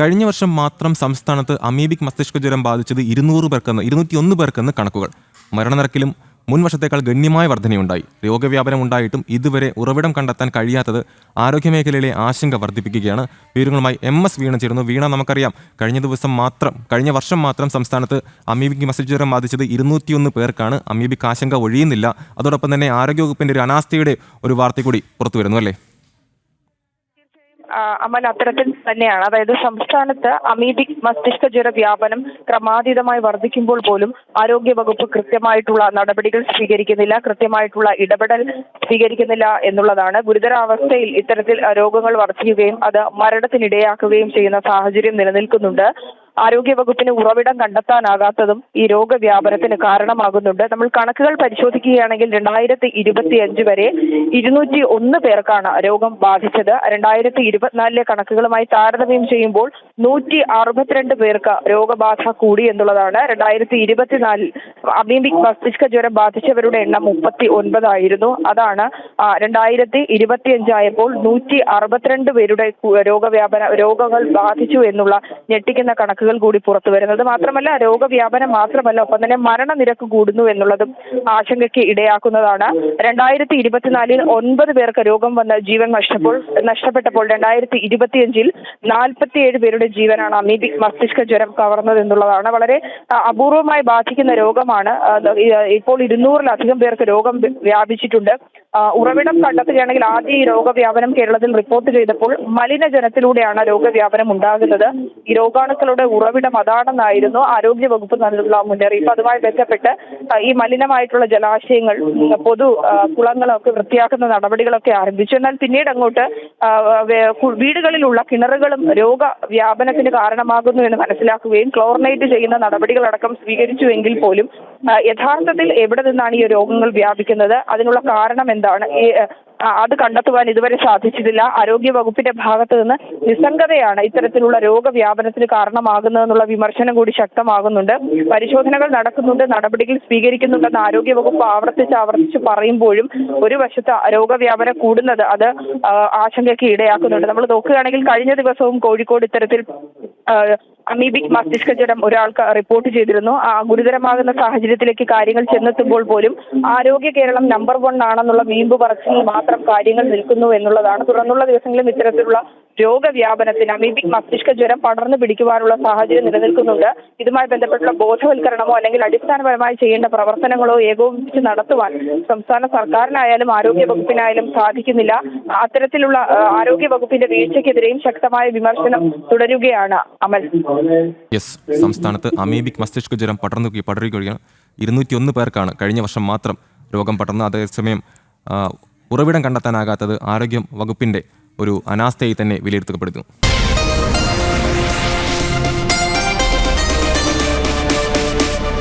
കഴിഞ്ഞ വർഷം മാത്രം സംസ്ഥാനത്ത് അമീബിക് മസ്തിഷ്ക ജ്വരം ബാധിച്ചത് ഇരുന്നൂറ് പേർക്കെന്ന് ഇരുന്നൂറ്റി ഒന്ന് പേർക്കെന്ന് കണക്കുകൾ. മരണനിരക്കിലും മുൻ വർഷത്തേക്കാൾ ഗണ്യമായ വർധനയുണ്ടായി. രോഗവ്യാപനം ഉണ്ടായിട്ടും ഇതുവരെ ഉറവിടം കണ്ടെത്താൻ കഴിയാത്തത് ആരോഗ്യമേഖലയിലെ ആശങ്ക വർദ്ധിപ്പിക്കുകയാണ്. വിവരങ്ങളുമായി എം എസ് വീണ ചേരുന്നു. വീണ നമുക്കറിയാം കഴിഞ്ഞ ദിവസം മാത്രം കഴിഞ്ഞ വർഷം മാത്രം സംസ്ഥാനത്ത് അമീബിക് മസ്തിഷ്ക ജ്വരം ബാധിച്ചത് ഇരുന്നൂറ്റിയൊന്ന് പേർക്കാണ്. അമീബിക് ആശങ്ക ഒഴിയുന്നില്ല. അതോടൊപ്പം തന്നെ ആരോഗ്യവകുപ്പിന്റെ ഒരു അനാസ്ഥയുടെ ഒരു വാർത്ത കൂടി പുറത്തു വരുന്നു അല്ലേ? അമൽ അത്തരത്തിൽ തന്നെയാണ്. അതായത് സംസ്ഥാനത്ത് അമീബിക് മസ്തിഷ്ക ജ്വര വ്യാപനം ക്രമാതീതമായി വർദ്ധിക്കുമ്പോൾ പോലും ആരോഗ്യ വകുപ്പ് കൃത്യമായിട്ടുള്ള നടപടികൾ സ്വീകരിക്കുന്നില്ല കൃത്യമായിട്ടുള്ള ഇടപെടൽ സ്വീകരിക്കുന്നില്ല എന്നുള്ളതാണ്. ഗുരുതരാവസ്ഥയിൽ ഇത്തരത്തിൽ രോഗങ്ങൾ വർദ്ധിക്കുകയും അത് മരണത്തിനിടയാക്കുകയും ചെയ്യുന്ന സാഹചര്യം നിലനിൽക്കുന്നുണ്ട്. ആരോഗ്യ വകുപ്പിന് ഉറവിടം കണ്ടെത്താനാകാത്തതും ഈ രോഗവ്യാപനത്തിന് കാരണമാകുന്നുണ്ട്. നമ്മൾ കണക്കുകൾ പരിശോധിക്കുകയാണെങ്കിൽ രണ്ടായിരത്തി ഇരുപത്തി അഞ്ച് വരെ ഇരുന്നൂറ്റി ഒന്ന് പേർക്കാണ് രോഗം ബാധിച്ചത്. രണ്ടായിരത്തി ഇരുപത്തിനാലിലെ കണക്കുകളുമായി താരതമ്യം ചെയ്യുമ്പോൾ നൂറ്റി അറുപത്തിരണ്ട് പേർക്ക് രോഗബാധ കൂടി എന്നുള്ളതാണ്. രണ്ടായിരത്തി ഇരുപത്തിനാലിൽ അമീബിക് മസ്തിഷ്ക ജ്വരം ബാധിച്ചവരുടെ എണ്ണം മുപ്പത്തി ഒൻപതായിരുന്നു അതാണ് രണ്ടായിരത്തി രണ്ടായിരത്തി ഇരുപത്തിയഞ്ചായപ്പോൾ നൂറ്റി അറുപത്തിരണ്ട് പേരുടെ രോഗവ്യാപന രോഗങ്ങൾ ബാധിച്ചു എന്നുള്ള ഞെട്ടിക്കുന്ന കണക്കുകൾ കൂടി പുറത്തു വരുന്നത് മാത്രമല്ല രോഗവ്യാപനം മാത്രമല്ല ഒപ്പം തന്നെ മരണനിരക്ക് കൂടുന്നു എന്നുള്ളതും ആശങ്കയ്ക്ക് ഇടയാക്കുന്നതാണ്. രണ്ടായിരത്തി ഇരുപത്തിനാലിൽ ഒൻപത് പേർക്ക് രോഗം വന്ന് ജീവൻ നഷ്ടപ്പോൾ നഷ്ടപ്പെട്ടപ്പോൾ രണ്ടായിരത്തി ഇരുപത്തിയഞ്ചിൽ നാൽപ്പത്തിയേഴ് പേരുടെ ജീവനാണ് അമീബിക് മസ്തിഷ്ക ജ്വരം കവർന്നത് എന്നുള്ളതാണ്. വളരെ അപൂർവമായി ബാധിക്കുന്ന രോഗമാണ്. ഇപ്പോൾ ഇരുന്നൂറിലധികം പേർക്ക് രോഗം വ്യാപിച്ചിട്ടുണ്ട്. ഉറവിടം കണ്ടെത്തുകയാണെങ്കിൽ ആദ്യം ഈ രോഗവ്യാപനം കേരളത്തിൽ റിപ്പോർട്ട് ചെയ്തപ്പോൾ മലിനജലത്തിലൂടെയാണ് രോഗവ്യാപനം ഉണ്ടാകുന്നത്. ഈ രോഗാണുക്കളുടെ ഉറവിടം അതാണെന്നായിരുന്നു ആരോഗ്യ വകുപ്പ് നൽകുന്ന മുന്നറിയിപ്പ്. അതുമായി ബന്ധപ്പെട്ട് ഈ മലിനമായിട്ടുള്ള ജലാശയങ്ങൾ പൊതു കുളങ്ങളൊക്കെ വൃത്തിയാക്കുന്ന നടപടികളൊക്കെ ആരംഭിച്ചു. എന്നാൽ പിന്നീട് അങ്ങോട്ട് വീടുകളിലുള്ള കിണറുകളും രോഗവ്യാപനത്തിന് കാരണമാകുന്നു എന്ന് മനസ്സിലാക്കുകയും ക്ലോറിനേറ്റ് ചെയ്യുന്ന നടപടികളടക്കം സ്വീകരിച്ചുവെങ്കിൽ പോലും യഥാർത്ഥത്തിൽ എവിടെ നിന്നാണ് ഈ രോഗങ്ങൾ വ്യാപിക്കുന്നത്? അതിനുള്ള കാരണം എന്താണ്? ഈ അത് കണ്ടെത്തുവാൻ ഇതുവരെ സാധിച്ചിട്ടില്ല. ആരോഗ്യ വകുപ്പിന്റെ ഭാഗത്ത് നിന്ന് നിസ്സംഗതയാണ് ഇത്തരത്തിലുള്ള രോഗവ്യാപനത്തിന് കാരണമാകുന്നതെന്നുള്ള വിമർശനം കൂടി ശക്തമാകുന്നുണ്ട്. പരിശോധനകൾ നടക്കുന്നുണ്ട് നടപടികൾ സ്വീകരിക്കുന്നുണ്ടെന്ന് ആരോഗ്യ വകുപ്പ് ആവർത്തിച്ച് ആവർത്തിച്ച് പറയുമ്പോഴും ഒരു വശത്ത് രോഗവ്യാപനം കൂടുന്നത് അത് ആശങ്കയ്ക്ക് ഇടയാക്കുന്നുണ്ട്. നമ്മൾ നോക്കുകയാണെങ്കിൽ കഴിഞ്ഞ ദിവസവും കോഴിക്കോട് ഇത്തരത്തിൽ അമീബിക് മസ്തിഷ്ക ജ്വരം ഒരാൾക്ക് റിപ്പോർട്ട് ചെയ്തിരുന്നു. ആ ഗുരുതരമാകുന്ന സാഹചര്യത്തിലേക്ക് കാര്യങ്ങൾ ചെന്നെത്തുമ്പോൾ പോലും ആരോഗ്യ കേരളം നമ്പർ വൺ ആണെന്നുള്ള വീമ്പ് പറച്ചിൽ മാത്രം കാര്യങ്ങൾ നിൽക്കുന്നു എന്നുള്ളതാണ്. തുടർന്നുള്ള ദിവസങ്ങളിലും ഇത്തരത്തിലുള്ള രോഗവ്യാപനത്തിന് അമീബിക് മസ്തിഷ്ക ജ്വരം പടർന്നു പിടിക്കുവാനുള്ള സാഹചര്യം നിലനിൽക്കുന്നുണ്ട്. ഇതുമായി ബന്ധപ്പെട്ടുള്ള ബോധവൽക്കരണമോ അല്ലെങ്കിൽ അടിസ്ഥാനപരമായി ചെയ്യേണ്ട പ്രവർത്തനങ്ങളോ ഏകോപിപ്പിച്ച് നടത്തുവാൻ സംസ്ഥാന സർക്കാരിനായാലും ആരോഗ്യ വകുപ്പിനായാലും സാധിക്കുന്നില്ല. അത്തരത്തിലുള്ള ആരോഗ്യ വകുപ്പിന്റെ വീഴ്ചയ്ക്കെതിരെയും ശക്തമായ വിമർശനം തുടരുകയാണ് അമൽ. യെസ് സംസ്ഥാനത്ത് അമീബിക് മസ്തിഷ്ക ജ്വരം പടർന്നു പടരുകയാണ്. ഇരുന്നൂറ്റിയൊന്ന് പേർക്കാണ് കഴിഞ്ഞ വർഷം മാത്രം രോഗം പടർന്ന് അതേസമയം ഉറവിടം കണ്ടെത്താനാകാത്തത് ആരോഗ്യ വകുപ്പിന്റെ ഒരു അനാസ്ഥയായി തന്നെ വിലയിരുത്തപ്പെടുന്നു.